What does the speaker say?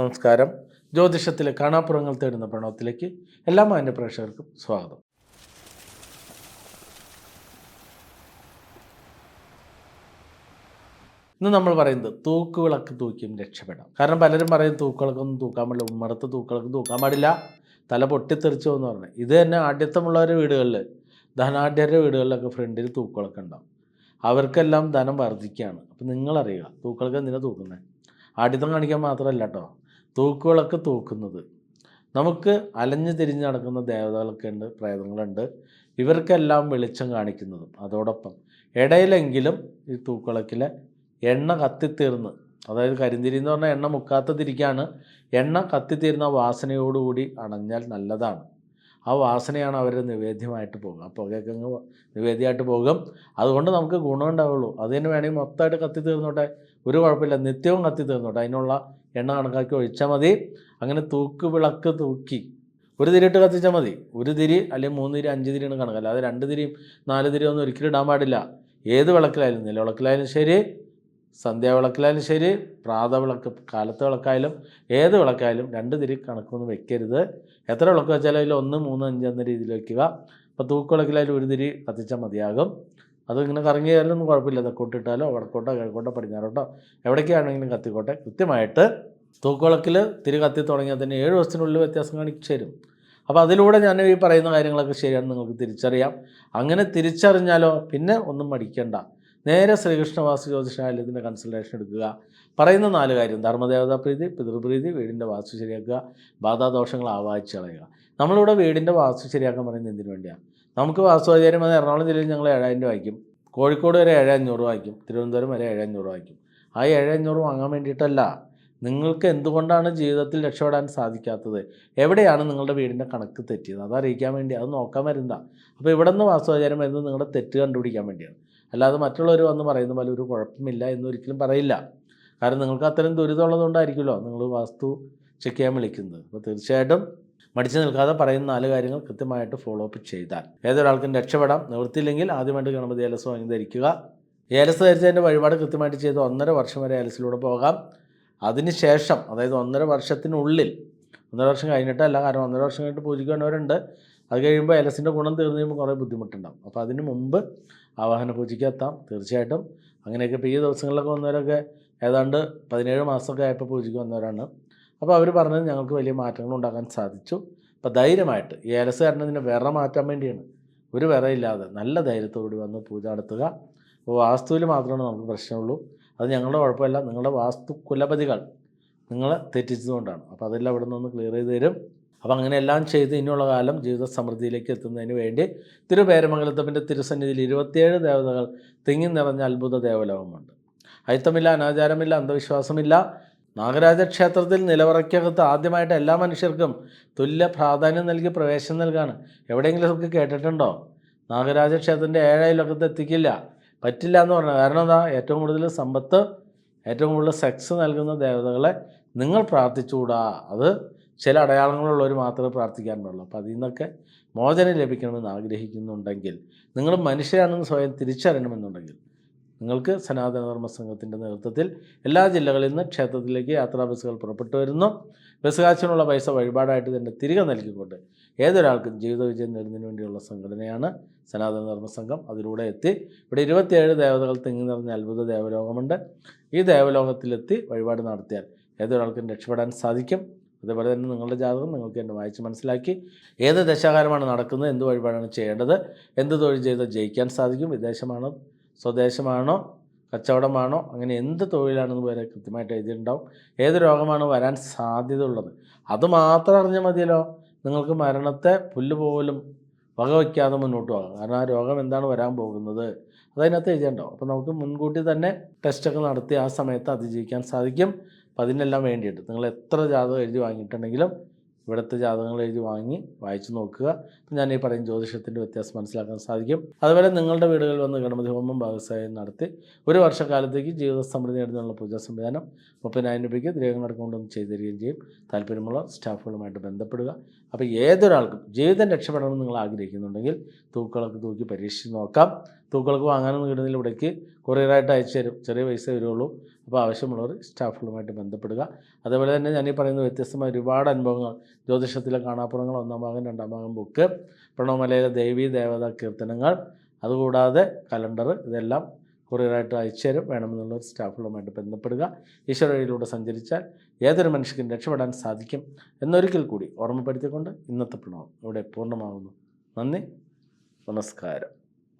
നമസ്കാരം. ജ്യോതിഷത്തിലെ കാണാപ്പുറങ്ങൾ തേടുന്ന പ്രണവത്തിലേക്ക് എല്ലാ മാന്യ പ്രേക്ഷകർക്കും സ്വാഗതം. ഇന്ന് നമ്മൾ പറയുന്നത് തൂക്കുവിളക്ക് തൂക്കിയും രക്ഷപ്പെടാം. കാരണം പലരും പറയും തൂക്കുവിളക്കൊന്നും തൂക്കാൻ പാടില്ല ഉമ്മറത്ത് തൂക്കുവിളക്ക് തൂക്കാൻ പാടില്ല. തല പൊട്ടിത്തെറിച്ചു എന്ന് പറഞ്ഞു. ഇത് തന്നെ ആഢ്യത്വമുള്ളവരുടെ വീടുകളിൽ ധനാഢ്യരുടെ വീടുകളിലൊക്കെ ഫ്രണ്ടിൽ തൂക്കുകളൊക്കെ ഉണ്ടാവും. അവർക്കെല്ലാം ധനം വർദ്ധിക്കുകയാണ്. അപ്പം നിങ്ങളറിയുക തൂക്കുവിളക്ക് എന്തിനാണ് തൂക്കുന്നത് ആഢ്യത്വം കാണിക്കാൻ മാത്രമല്ല കേട്ടോ. തൂക്കുവിളക്ക് തൂക്കുന്നത്. നമുക്ക് അലഞ്ഞു തിരിഞ്ഞ് നടക്കുന്ന ദേവതകളൊക്കെ ഉണ്ട് പ്രേതങ്ങളുണ്ട്. ഇവർക്കെല്ലാം വെളിച്ചം കാണിക്കുന്നതും. അതോടൊപ്പം ഇടയിലെങ്കിലും ഈ തൂക്കുളക്കിലെ എണ്ണ കത്തിത്തീർന്ന് അതായത് കരിന്തിരി എന്ന് പറഞ്ഞാൽ എണ്ണ മുക്കാത്തതിരിക്കാണ് എണ്ണ കത്തിത്തീർന്ന വാസനയോടുകൂടി അണഞ്ഞാൽ നല്ലതാണ്. ആ വാസനയാണ് അവർ നിവേദ്യമായിട്ട് പോകുക. ആ പുകയൊക്കെ അങ്ങ് നിവേദ്യമായിട്ട് പോകും. അതുകൊണ്ട് നമുക്ക് ഗുണമുണ്ടാവുള്ളൂ. അതിന് വേണമെങ്കിൽ മൊത്തമായിട്ട് കത്തി തീർന്നോട്ടെ ഒരു കുഴപ്പമില്ല. നിത്യവും കത്തി തീർന്നോട്ടെ അതിനുള്ള എണ്ണ കണക്കാക്കി ഒഴിച്ചാൽ മതി. അങ്ങനെ തൂക്ക് വിളക്ക് തൂക്കി. ഒരു തിരിയിട്ട് കത്തിച്ചാൽ മതി. ഒരു തിരി അല്ലെങ്കിൽ മൂന്ന് തിരി അഞ്ച് തിരിയാണ് കണക്കല്ല അത് രണ്ട് തിരിയും നാല് തിരിയും ഒന്നും ഒരിക്കലും ഇടാൻ പാടില്ല. ഏത് വിളക്കിലായാലും നിലവിളക്കിലായാലും ശരി സന്ധ്യാവിളക്കിലായാലും ശരി പ്രാതവിളക്ക് കാലത്തെ വിളക്കായാലും ഏത് വിളക്കായാലും രണ്ട് തിരി കണക്കൊന്നും വെക്കരുത്. എത്ര വിളക്ക് വെച്ചാലും അതിൽ ഒന്ന് മൂന്ന് അഞ്ച് എന്ന രീതിയിൽ വയ്ക്കുക അപ്പോൾ തൂക്കുവിളക്കിലായാലും ഒരു തിരി കത്തിച്ചാൽ മതിയാകും. അത് ഇങ്ങനെ കറങ്ങിയാലൊന്നും കുഴപ്പമില്ല. തെക്കോട്ടിട്ടാലോ വടക്കോട്ടോ കിഴക്കോട്ടോ പടിഞ്ഞാറോട്ടോ എവിടേക്കാണെങ്കിലും കത്തിക്കോട്ടെ. കൃത്യമായിട്ട് തൂക്കുവിളക്കിൽ തിരി കത്തി തുടങ്ങിയാൽ തന്നെ ഏഴ് ദിവസത്തിനുള്ളിൽ വ്യത്യാസം കാണിച്ചു തരും. അപ്പോൾ അതിലൂടെ ഞാൻ ഈ പറയുന്ന കാര്യങ്ങളൊക്കെ ശരിയാണ് നിങ്ങൾക്ക് തിരിച്ചറിയാം. അങ്ങനെ തിരിച്ചറിഞ്ഞാലോ പിന്നെ ഒന്നും മടിക്കണ്ട. നേരെ ശ്രീകൃഷ്ണവാസു ജ്യോതിഷാലയത്തിന്റെ കൺസൾട്ടേഷൻ എടുക്കുക. പറയുന്ന നാല് കാര്യം. ധർമ്മദേവതാ പ്രീതി പിതൃപ്രീതി വീടിന്റെ വാസ്തു ശരിയാക്കുക. ബാധാദോഷങ്ങൾ ആവാഹിച്ച് കളയുക നമ്മളിവിടെ വീടിന്റെ വാസ്തു ശരിയാക്കാൻ പറയുന്നത് എന്തിനു വേണ്ടിയാണ് നമുക്ക് വാസ്തുവാചാര്യം അത് എറണാകുളം ജില്ലയിൽ ഞങ്ങൾ ഏഴായിരം രൂപ വായിക്കും. കോഴിക്കോട് വരെ ഏഴഞ്ഞൂറ് വായിക്കും. തിരുവനന്തപുരം വരെ ഏഴഞ്ഞൂറ് വായിക്കും. ആ ഏഴ് അഞ്ഞൂറ് വാങ്ങാൻ വേണ്ടിയിട്ടല്ല നിങ്ങൾക്ക് എന്തുകൊണ്ടാണ് ജീവിതത്തിൽ രക്ഷപ്പെടാൻ സാധിക്കാത്തത്? എവിടെയാണ് നിങ്ങളുടെ വീടിന്റെ കണക്ക് തെറ്റിയത്? അത് അറിയിക്കാൻ വേണ്ടി അത് നോക്കാൻ വരുന്ന അപ്പോൾ ഇവിടെ നിന്ന് വാസ്തുവാചാരം വരുന്നത് നിങ്ങളുടെ തെറ്റ് കണ്ടുപിടിക്കാൻ വേണ്ടിയാണ്. അല്ലാതെ മറ്റുള്ളവർ വന്ന് പറയുന്ന പോലെ ഒരു കുഴപ്പമില്ല എന്നൊരിക്കലും പറയില്ല. കാരണം നിങ്ങൾക്ക് അത്തരം ദുരിതമുള്ളതുകൊണ്ടായിരിക്കുമല്ലോ നിങ്ങൾ വാസ്തു ചെക്ക് ചെയ്യാൻ വിളിക്കുന്നത്. അപ്പോൾ തീർച്ചയായിട്ടും മടിച്ചു നിൽക്കാതെ പറയുന്ന നാല് കാര്യങ്ങൾ കൃത്യമായിട്ട് ഫോളോ അപ്പ് ചെയ്താൽ. ഏതൊരാൾക്കും രക്ഷപ്പെടാം. നിവൃത്തിയില്ലെങ്കിൽ ആദ്യമായിട്ട് ഗണപതി ഏലസ് വാങ്ങി ധരിക്കുക ഏലസ് ധരിച്ചതിന്റെ വഴിപാട് കൃത്യമായിട്ട് ചെയ്ത് ഒന്നര വർഷം വരെ ഏലസിലൂടെ പോകാം. അതിനുശേഷം അതായത് ഒന്നര വർഷത്തിനുള്ളിൽ ഒന്നര വർഷം കഴിഞ്ഞിട്ടല്ല കാരണം ഒന്നര വർഷം കഴിഞ്ഞിട്ട് പൂജിക്കുന്നവരുണ്ട് അത് കഴിയുമ്പോൾ ഏലസിന്റെ ഗുണം തീർന്നു കഴിയുമ്പോൾ കുറേ ബുദ്ധിമുട്ടുണ്ടാകും അപ്പോൾ അതിന് മുമ്പ് ആവാഹന പൂജയ്ക്ക് എത്താം തീർച്ചയായിട്ടും. അങ്ങനെയൊക്കെ ഇപ്പോൾ ഈ ദിവസങ്ങളിലൊക്കെ വന്നവരൊക്കെ ഏതാണ്ട് പതിനേഴ് മാസമൊക്കെ ആയപ്പോൾ പൂജയ്ക്ക് വന്നവരാണ്. അപ്പോൾ അവർ പറഞ്ഞത് ഞങ്ങൾക്ക് വലിയ മാറ്റങ്ങൾ ഉണ്ടാക്കാൻ സാധിച്ചു. അപ്പോൾ ധൈര്യമായിട്ട് ഏലസ് കാരണം കാരണതിന് വിറ മാറ്റാൻ വേണ്ടിയാണ്. ഒരു വിറയില്ലാതെ നല്ല ധൈര്യത്തോടുകൂടി വന്ന് പൂജ നടത്തുക. അപ്പോൾ വാസ്തുവിൽ മാത്രമാണ് നമുക്ക് പ്രശ്നമുള്ളൂ. അത് ഞങ്ങളുടെ കുഴപ്പമില്ല. നിങ്ങളുടെ വാസ്തു കുലപതികൾ നിങ്ങളെ തെറ്റിച്ചതുകൊണ്ടാണ്. അപ്പോൾ അതെല്ലാം ഇവിടെ നിന്ന് ക്ലിയർ ചെയ്ത് തരും. അപ്പോൾ അങ്ങനെയെല്ലാം ചെയ്ത് ഇനിയുള്ള കാലം ജീവിത സമൃദ്ധിയിലേക്ക് എത്തുന്നതിന് വേണ്ടി തിരുപേരമംഗലത്തപ്പന്റെ തിരുസന്നിധിയിൽ ഇരുപത്തിയേഴ് ദേവതകൾ തിങ്ങി നിറഞ്ഞ അത്ഭുത ദേവലോകമുണ്ട്. അയിത്തമില്ല അനാചാരമില്ല അന്ധവിശ്വാസമില്ല. നാഗരാജ ക്ഷേത്രത്തിൽ നിലവറയ്ക്കകത്ത് ആദ്യമായിട്ട് എല്ലാ മനുഷ്യർക്കും തുല്യ പ്രാധാന്യം നൽകി പ്രവേശനം നൽകാണ്. എവിടെയെങ്കിലും ഒക്കെ കേട്ടിട്ടുണ്ടോ? നാഗരാജ ക്ഷേത്രത്തിന്റെ ഏഴായി ലോകത്ത് എത്തിക്കില്ല. പറ്റില്ല എന്ന് പറഞ്ഞു കാരണം എന്താ? ഏറ്റവും കൂടുതൽ സമ്പത്ത് ഏറ്റവും കൂടുതൽ സെക്സ് നൽകുന്ന ദേവതകളെ നിങ്ങൾ പ്രാർത്ഥിച്ചുകൂടാ. അത് ചില അടയാളങ്ങളുള്ളവർ മാത്രമേ പ്രാർത്ഥിക്കാൻ പാടുള്ളൂ അപ്പോൾ അതിൽ നിന്നൊക്കെ മോചനം ലഭിക്കണമെന്ന് ആഗ്രഹിക്കുന്നുണ്ടെങ്കിൽ നിങ്ങൾ മനുഷ്യരാണെന്ന് സ്വയം തിരിച്ചറിയണമെന്നുണ്ടെങ്കിൽ നിങ്ങൾക്ക് സനാതന ധർമ്മ സംഘത്തിന്റെ നേതൃത്വത്തിൽ എല്ലാ ജില്ലകളിൽ നിന്ന് ക്ഷേത്രത്തിലേക്ക് യാത്രാ ബസ്സുകൾ പുറപ്പെട്ടു വരുന്നു. ബസ് കാശിനുള്ള പൈസ വഴിപാടായിട്ട് തന്നെ തിരികെ നൽകിക്കൊണ്ട് ഏതൊരാൾക്കും ജീവിത വിജയം നേടുന്നതിന് വേണ്ടിയുള്ള സംഘടനയാണ് സനാതന ധർമ്മ സംഘം. അതിലൂടെ എത്തി ഇവിടെ ഇരുപത്തിയേഴ് ദേവതകൾ തിങ്ങി നിറഞ്ഞ അത്ഭുത ദേവലോകമുണ്ട്. ഈ ദേവലോകത്തിലെത്തി വഴിപാട് നടത്തിയാൽ ഏതൊരാൾക്കും രക്ഷപ്പെടാൻ സാധിക്കും. അതുപോലെ തന്നെ നിങ്ങളുടെ ജാതകം നിങ്ങൾക്ക് എന്നെ വായിച്ച് മനസ്സിലാക്കി ഏത് ദശാകാലമാണ് നടക്കുന്നത് എന്ത് വഴിപാടാണ് ചെയ്യേണ്ടത് എന്ത് തൊഴിൽ ചെയ്താൽ ജയിക്കാൻ സാധിക്കും വിദേശമാണോ സ്വദേശമാണോ കച്ചവടമാണോ അങ്ങനെ എന്ത് തൊഴിലാണെന്ന് വരെ കൃത്യമായിട്ട് എഴുതിയിട്ടുണ്ടാവും. ഏത് രോഗമാണ് വരാൻ സാധ്യത ഉള്ളത് അതുമാത്രം അറിഞ്ഞാൽ മതിയല്ലോ. നിങ്ങൾക്ക് മരണത്തെ പുല്ല് പോലും വകവയ്ക്കാതെ മുന്നോട്ട് പോകാം. കാരണം ആ രോഗം എന്താണ് വരാൻ പോകുന്നത്? അതതിനകത്ത് എഴുതിയിട്ടുണ്ടാവും. അപ്പോൾ നമുക്ക് മുൻകൂട്ടി തന്നെ ടെസ്റ്റൊക്കെ നടത്തി ആ സമയത്ത് അതിജീവിക്കാൻ സാധിക്കും. അപ്പം അതിനെല്ലാം വേണ്ടിയിട്ട്. നിങ്ങൾ എത്ര ജാതകം എഴുതി വാങ്ങിയിട്ടുണ്ടെങ്കിലും ഇവിടുത്തെ ജാതകങ്ങൾ എഴുതി വാങ്ങി വായിച്ചു നോക്കുക. അപ്പം ഞാൻ ഈ പറയും ജ്യോതിഷത്തിന്റെ വ്യത്യാസം മനസ്സിലാക്കാൻ സാധിക്കും. അതുപോലെ നിങ്ങളുടെ വീടുകളിൽ വന്ന് ഗണപതി ഹോമം ഭാഗസ്വായം നടത്തി ഒരു വർഷക്കാലത്തേക്ക് ജീവിത സമൃദ്ധി നേടുന്നതിനുള്ള പൂജാ സംവിധാനം മുപ്പതിനായിരം രൂപയ്ക്ക് ദ്രേഹങ്ങളടക്കം കൊണ്ടൊന്ന് ചെയ്തു തരികയും ചെയ്യും. താല്പര്യമുള്ള സ്റ്റാഫുകളുമായിട്ട് ബന്ധപ്പെടുക. അപ്പോൾ ഏതൊരാൾക്കും ജീവിതം രക്ഷപ്പെടണമെന്ന് നിങ്ങൾ ആഗ്രഹിക്കുന്നുണ്ടെങ്കിൽ തൂക്കളൊക്കെ തൂക്കി പരീക്ഷിച്ച് നോക്കാം. തൂക്കളൊക്കെ വാങ്ങാനൊന്നും കിട്ടുന്നില്ല ഇവിടേക്ക്. കൊറിയറായിട്ട് അയച്ചു തരും. ചെറിയ പൈസ വരുള്ളൂ. അപ്പോൾ ആവശ്യമുള്ളവർ സ്റ്റാഫുകളുമായിട്ട് ബന്ധപ്പെടുക. അതേപോലെ തന്നെ ഞാൻ ഈ പറയുന്ന വ്യത്യസ്തമായ ഒരുപാട് അനുഭവങ്ങൾ. ജ്യോതിഷത്തിലെ കാണാപ്പുറങ്ങൾ ഒന്നാം ഭാഗം രണ്ടാം ഭാഗം ബുക്ക് പ്രണവമലയിലെ ദേവീ ദേവതാ കീർത്തനങ്ങൾ. അതുകൂടാതെ കലണ്ടർ ഇതെല്ലാം കൊറിയറായിട്ട് അയച്ചു തരും. വേണമെന്നുള്ള സ്റ്റാഫുകളുമായിട്ട് ബന്ധപ്പെടുക. ഈശ്വര വഴിയിലൂടെ സഞ്ചരിച്ചാൽ ഏതൊരു മനുഷ്യർക്കും രക്ഷപ്പെടാൻ സാധിക്കും എന്നൊരിക്കൽ കൂടി ഓർമ്മപ്പെടുത്തിക്കൊണ്ട് ഇന്നത്തെ പ്രണവം ഇവിടെ പൂർണമാകുന്നു. നന്ദി. നമസ്കാരം.